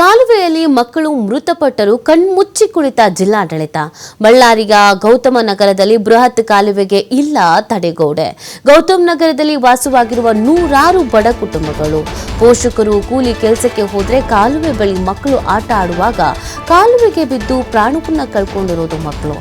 ಕಾಲುವೆಯಲ್ಲಿ ಮಕ್ಕಳು ಮೃತಪಟ್ಟರು ಕಣ್ಮುಚ್ಚಿ ಕುಳಿತ ಜಿಲ್ಲಾಡಳಿತ. ಬಳ್ಳಾರಿಯ ಗೌತಮ ನಗರದಲ್ಲಿ ಬೃಹತ್ ಕಾಲುವೆಗೆ ಇಲ್ಲ ತಡೆಗೋಡೆ. ಗೌತಮ್ ನಗರದಲ್ಲಿ ವಾಸವಾಗಿರುವ ನೂರಾರು ಬಡ ಕುಟುಂಬಗಳು. ಪೋಷಕರು ಕೂಲಿ ಕೆಲಸಕ್ಕೆ ಹೋದರೆ ಕಾಲುವೆ ಬಳಿ ಮಕ್ಕಳು ಆಟ ಆಡುವಾಗ ಕಾಲುವೆಗೆ ಬಿದ್ದು ಪ್ರಾಣವನ್ನು ಕಳ್ಕೊಂಡಿರೋದು ಮಕ್ಕಳು.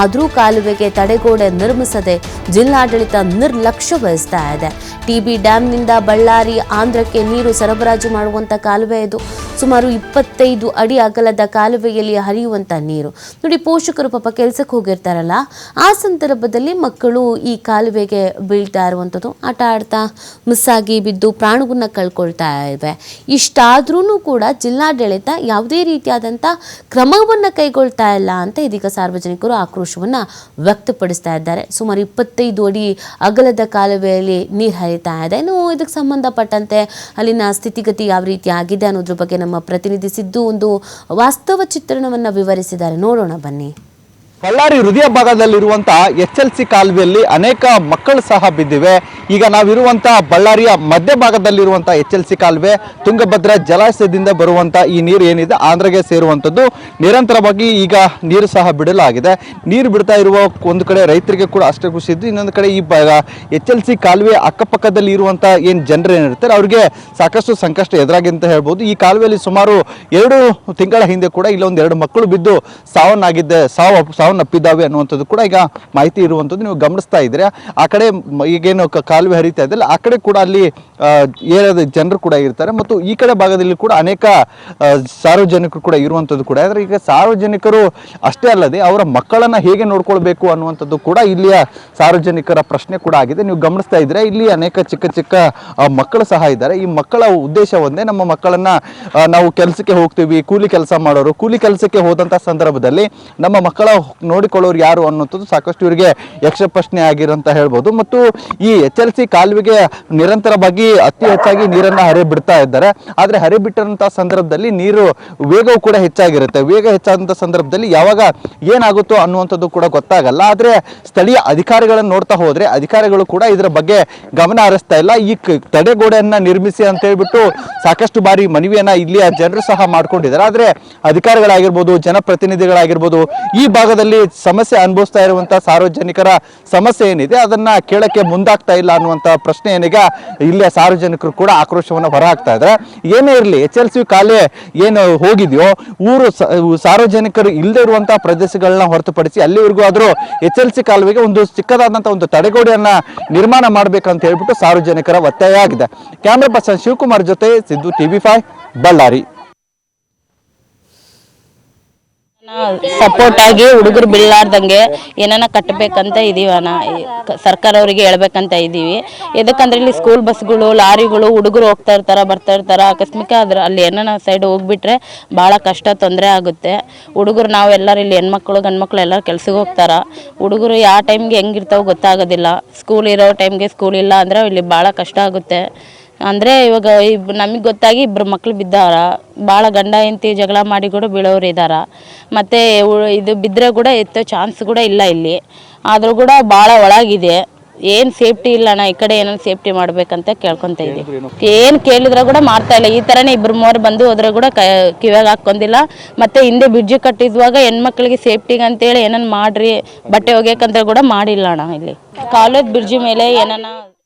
ಆದರೂ ಕಾಲುವೆಗೆ ತಡೆಗೋಡೆ ನಿರ್ಮಿಸದೆ ಜಿಲ್ಲಾಡಳಿತ ನಿರ್ಲಕ್ಷ್ಯ ವಹಿಸ್ತಾ ಇದೆ. ಟಿಬಿ ಡ್ಯಾಂನಿಂದ ಬಳ್ಳಾರಿ ಆಂಧ್ರಕ್ಕೆ ನೀರು ಸರಬರಾಜು ಮಾಡುವಂತ ಕಾಲುವೆ ಇದು. ಸುಮಾರು ಇಪ್ಪತ್ತೈದು ಅಡಿ ಅಗಲದ ಕಾಲುವೆಯಲ್ಲಿ ಹರಿಯುವಂಥ ನೀರು. ನೋಡಿ, ಪೋಷಕರು ಪಾಪ ಕೆಲಸಕ್ಕೆ ಹೋಗಿರ್ತಾರಲ್ಲ, ಆ ಸಂದರ್ಭದಲ್ಲಿ ಮಕ್ಕಳು ಈ ಕಾಲುವೆಗೆ ಬೀಳ್ತಾ ಇರುವಂಥದ್ದು ಆಟ ಆಡ್ತಾ ಮಿಸ್ ಆಗಿ ಬಿದ್ದು ಪ್ರಾಣಗುನ್ನ ಕಳ್ಕೊಳ್ತಾ ಇವೆ. ಇಷ್ಟಾದ್ರೂ ಕೂಡ ಜಿಲ್ಲಾಡಳಿತ ಯಾವುದೇ ರೀತಿಯಾದಂಥ ಕ್ರಮವನ್ನು ಕೈಗೊಳ್ತಾ ಇಲ್ಲ ಅಂತ ಇದೀಗ ಸಾರ್ವಜನಿಕರು ಆಕ್ರೋಶವನ್ನು ವ್ಯಕ್ತಪಡಿಸ್ತಾ ಇದ್ದಾರೆ. ಸುಮಾರು ಇಪ್ಪತ್ತೈದು ಅಡಿ ಅಗಲದ ಕಾಲುವೆಯಲ್ಲಿ ನೀರು ಹರಿತಾ ಇದೆ. ಇನ್ನು ಇದಕ್ಕೆ ಸಂಬಂಧಪಟ್ಟಂತೆ ಅಲ್ಲಿನ ಸ್ಥಿತಿಗತಿ ಯಾವ ರೀತಿ ಆಗಿದೆ ಅನ್ನೋದ್ರ ಬಗ್ಗೆ ನಮ್ಮ ಪ್ರತಿನಿಧಿಸಿದ್ದು ಒಂದು ವಾಸ್ತವ ಚಿತ್ರಣವನ್ನು ವಿವರಿಸಿದ್ದಾರೆ. ನೋಡೋಣ ಬನ್ನಿ. ಬಳ್ಳಾರಿ ಹೃದಯ ಭಾಗದಲ್ಲಿರುವಂತಹ ಎಚ್ ಎಲ್ ಸಿ ಕಾಲುವೆಯಲ್ಲಿ ಅನೇಕ ಮಕ್ಕಳು ಸಹ ಬಿದ್ದಿವೆ. ಈಗ ನಾವಿರುವಂಥ ಬಳ್ಳಾರಿಯ ಮಧ್ಯ ಭಾಗದಲ್ಲಿರುವಂತಹ ಎಚ್ ಎಲ್ ಸಿ ಕಾಲುವೆ, ತುಂಗಭದ್ರಾ ಜಲಾಶಯದಿಂದ ಬರುವಂತ ಈ ನೀರು ಏನಿದೆ, ಆಂಧ್ರಗೆ ಸೇರುವಂಥದ್ದು. ನಿರಂತರವಾಗಿ ಈಗ ನೀರು ಸಹ ಬಿಡಲಾಗಿದೆ. ನೀರು ಬಿಡ್ತಾ ಇರುವ ಒಂದು ಕಡೆ ರೈತರಿಗೆ ಕೂಡ ಅಷ್ಟೇ ಖುಷಿ ಇದ್ದು, ಇನ್ನೊಂದು ಕಡೆ ಈ ಎಚ್ ಎಲ್ ಸಿ ಕಾಲುವೆ ಅಕ್ಕಪಕ್ಕದಲ್ಲಿ ಇರುವಂತ ಏನು ಜನರು ಏನಿರ್ತಾರೆ, ಅವರಿಗೆ ಸಾಕಷ್ಟು ಸಂಕಷ್ಟ ಎದುರಾಗಿದೆ ಅಂತ ಹೇಳ್ಬೋದು. ಈ ಕಾಲುವೆಯಲ್ಲಿ ಸುಮಾರು ಎರಡು ತಿಂಗಳ ಹಿಂದೆ ಕೂಡ ಇಲ್ಲೊಂದು ಎರಡು ಮಕ್ಕಳು ಬಿದ್ದು ಸಾವನ್ನಾಗಿದ್ದೆ ಸಾವು ಸಾವನ್ನಪ್ಪಿದ್ದಾವೆ ಅನ್ನುವಂಥದ್ದು ಕೂಡ ಈಗ ಮಾಹಿತಿ ಇರುವಂಥದ್ದು ನೀವು ಗಮನಿಸ್ತಾ ಇದ್ದೀರಾ. ಆ ಕಡೆ ಈಗೇನು ಕಾಲುವೆ ಹರಿತಾ ಇದೆಯಲ್ಲ, ಆ ಕಡೆ ಕೂಡ ಅಲ್ಲಿ ಏರಿಯಾದ ಜನರು ಕೂಡ ಇರ್ತಾರೆ ಮತ್ತು ಈ ಕಡೆ ಭಾಗದಲ್ಲಿ ಕೂಡ ಅನೇಕ ಸಾರ್ವಜನಿಕರು ಕೂಡ ಇರುವಂಥದ್ದು ಕೂಡ. ಆದರೆ ಈಗ ಸಾರ್ವಜನಿಕರು ಅಷ್ಟೇ ಅಲ್ಲದೆ ಅವರ ಮಕ್ಕಳನ್ನು ಹೇಗೆ ನೋಡ್ಕೊಳ್ಬೇಕು ಅನ್ನುವಂಥದ್ದು ಕೂಡ ಇಲ್ಲಿಯ ಸಾರ್ವಜನಿಕರ ಪ್ರಶ್ನೆ ಕೂಡ ಆಗಿದೆ. ನೀವು ಗಮನಿಸ್ತಾ ಇದ್ರೆ ಇಲ್ಲಿ ಅನೇಕ ಚಿಕ್ಕ ಚಿಕ್ಕ ಮಕ್ಕಳು ಸಹ ಇದ್ದಾರೆ. ಈ ಮಕ್ಕಳ ಉದ್ದೇಶ ಒಂದೇ, ನಮ್ಮ ಮಕ್ಕಳನ್ನ ನಾವು ಕೆಲಸಕ್ಕೆ ಹೋಗ್ತೀವಿ, ಕೂಲಿ ಕೆಲಸ ಮಾಡೋರು. ಕೂಲಿ ಕೆಲಸಕ್ಕೆ ಹೋದಂಥ ಸಂದರ್ಭದಲ್ಲಿ ನಮ್ಮ ಮಕ್ಕಳ ನೋಡಿಕೊಳ್ಳೋರು ಯಾರು ಅನ್ನುವಂಥದ್ದು ಸಾಕಷ್ಟು ಇವರಿಗೆ ಯಕ್ಷ ಪ್ರಶ್ನೆ ಆಗಿರಂತ ಹೇಳ್ಬೋದು. ಮತ್ತು ಈ ಎಚ್ ಎಲ್ ಸಿ ಕಾಲುವೆಗೆ ನಿರಂತರವಾಗಿ ಅತಿ ಹೆಚ್ಚಾಗಿ ನೀರನ್ನ ಹರಿ ಬಿಡ್ತಾ ಇದ್ದಾರೆ. ಆದರೆ ಹರಿ ಬಿಟ್ಟಂತ ಸಂದರ್ಭದಲ್ಲಿ ನೀರು ವೇಗವು ಕೂಡ ಹೆಚ್ಚಾಗಿರುತ್ತೆ. ವೇಗ ಹೆಚ್ಚಾದಂಥ ಸಂದರ್ಭದಲ್ಲಿ ಯಾವಾಗ ಏನಾಗುತ್ತೋ ಅನ್ನುವಂಥದ್ದು ಕೂಡ ಗೊತ್ತಾಗಲ್ಲ. ಆದರೆ ಸ್ಥಳೀಯ ಅಧಿಕಾರಿಗಳನ್ನು ನೋಡ್ತಾ ಹೋದ್ರೆ ಅಧಿಕಾರಿಗಳು ಕೂಡ ಇದರ ಬಗ್ಗೆ ಗಮನ ಹರಿಸ್ತಾ ಇಲ್ಲ. ಈ ತಡೆಗೋಡೆಯನ್ನ ನಿರ್ಮಿಸಿ ಅಂತ ಹೇಳ್ಬಿಟ್ಟು ಸಾಕಷ್ಟು ಬಾರಿ ಮನವಿಯನ್ನ ಇಲ್ಲಿಯ ಜನರು ಸಹ ಮಾಡ್ಕೊಂಡಿದ್ದಾರೆ. ಆದರೆ ಅಧಿಕಾರಿಗಳಾಗಿರ್ಬೋದು, ಜನಪ್ರತಿನಿಧಿಗಳಾಗಿರ್ಬೋದು, ಈ ಭಾಗದಲ್ಲಿ ಸಮಸ್ಯೆ ಅನುಭವಿಸ್ತಾ ಇರುವಂತಹ ಸಾರ್ವಜನಿಕರ ಸಮಸ್ಯೆ ಏನಿದೆ, ಅದನ್ನ ಕೇಳಕ್ಕೆ ಮುಂದಾಗ್ತಾ ಇಲ್ಲ ಅನ್ನುವಂತ ಪ್ರಶ್ನೆ ಏನೀಗ ಇಲ್ಲಿಯ ಸಾರ್ವಜನಿಕರು ಕೂಡ ಆಕ್ರೋಶವನ್ನು ಹೊರಹಾಕ್ತಾ ಇದ್ದಾರೆ. ಏನೇ ಇರಲಿ, ಎಚ್ ಎಲ್ ಸಿ ಕಾಲೇ ಏನು ಹೋಗಿದೆಯೋ, ಊರು ಸಾರ್ವಜನಿಕರು ಇಲ್ಲದೆ ಇರುವಂತಹ ಪ್ರದೇಶಗಳನ್ನ ಹೊರತುಪಡಿಸಿ ಅಲ್ಲಿವರೆಗೂ ಆದರೂ ಎಚ್ ಎಲ್ ಸಿ ಕಾಲುವೆಗೆ ಒಂದು ಚಿಕ್ಕದಾದಂಥ ಒಂದು ತಡೆಗೋಡೆಯನ್ನ ನಿರ್ಮಾಣ ಮಾಡಬೇಕಂತ ಹೇಳ್ಬಿಟ್ಟು ಸಾರ್ವಜನಿಕರ ಒತ್ತಾಯ ಆಗಿದೆ. ಕ್ಯಾಮ್ರಾ ಪರ್ಸನ್ ಶಿವಕುಮಾರ್ ಜೊತೆ Siddu TV five, Ballari. Support ಆಗಿ ಹುಡುಗರು ಬೀಳಾರ್ದಂಗೆ ಏನಾನ ಕಟ್ಟಬೇಕಂತ ಇದೀವಿ ಅಣ್ಣ ಸರ್ಕಾರ ಅವರಿಗೆ ಹೇಳ್ಬೇಕಂತ ಇದೀವಿ. ಎದಕ್ಕಂದ್ರೆ ಇಲ್ಲಿ ಸ್ಕೂಲ್ ಬಸ್ಗಳು ಲಾರಿಗಳು ಹುಡುಗರು ಹೋಗ್ತಾ ಇರ್ತಾರ, ಬರ್ತಾ ಇರ್ತಾರ. ಆಕಸ್ಮಿಕ ಅದ್ರ ಅಲ್ಲಿ ಏನಾನ ಸೈಡ್ ಹೋಗ್ಬಿಟ್ರೆ ಭಾಳ ಕಷ್ಟ, ತೊಂದರೆ ಆಗುತ್ತೆ. ಹುಡುಗರು ನಾವೆಲ್ಲರೂ ಇಲ್ಲಿ ಹೆಣ್ಮಕ್ಳು, ಗಂಡ್ಮಕ್ಳು ಎಲ್ಲರೂ ಕೆಲ್ಸಕ್ಕೆ ಹೋಗ್ತಾರ. ಹುಡುಗರು ಯಾವ ಟೈಮ್ಗೆ ಹೆಂಗಿರ್ತಾವ ಗೊತ್ತಾಗೋದಿಲ್ಲ. ಸ್ಕೂಲ್ ಇರೋ ಟೈಮ್ಗೆ ಸ್ಕೂಲ್ ಇಲ್ಲ ಅಂದ್ರೆ ಇಲ್ಲಿ ಭಾಳ ಕಷ್ಟ ಆಗುತ್ತೆ. ಅಂದರೆ ಇವಾಗ ಇಬ್ ನಮಗೆ ಗೊತ್ತಾಗಿ ಇಬ್ಬರು ಮಕ್ಳು ಬಿದ್ದಾರ. ಭಾಳ ಗಂಡ ಹೆಂಡತಿ ಜಗಳ ಮಾಡಿ ಕೂಡ ಬೀಳೋರು ಇದ್ದಾರ ಮತ್ತು ಇದು ಬಿದ್ದರೆ ಕೂಡ ಎತ್ತೋ ಚಾನ್ಸ್ ಕೂಡ ಇಲ್ಲ ಇಲ್ಲಿ. ಆದರೂ ಕೂಡ ಭಾಳ ಒಳಗಿದೆ. ಏನು ಸೇಫ್ಟಿ ಇಲ್ಲ ಅಣ್ಣ ಈ ಕಡೆ ಏನಾದ್ರು ಸೇಫ್ಟಿ ಮಾಡ್ಬೇಕಂತ ಕೇಳ್ಕೊತ ಇದ್ದೀವಿ ಏನು ಕೇಳಿದ್ರೆ ಕೂಡ ಮಾಡ್ತಾ ಇಲ್ಲ. ಈ ಥರನೇ ಇಬ್ಬರು ಮೂವರು ಬಂದು ಹೋದ್ರೆ ಕೂಡ ಕ ಕಿವ್ಯಾಗ ಹಾಕ್ಕೊಂಡಿಲ್ಲ. ಮತ್ತು ಹಿಂದೆ ಬ್ರಿಡ್ಜ್ ಕಟ್ಟಿದ್ವಾಗ ಹೆಣ್ಮಕ್ಳಿಗೆ ಸೇಫ್ಟಿಗೆ ಅಂತೇಳಿ ಏನನ್ನ ಮಾಡ್ರಿ ಬಟ್ಟೆ ಒಗ್ಯಕ್ಕಂತ ಕೂಡ ಮಾಡಿಲ್ಲ ಅಣ್ಣ ಇಲ್ಲಿ. ಕಾಲೇಜ್ ಬ್ರಿಡ್ಜ್ ಮೇಲೆ ಏನನ್ನ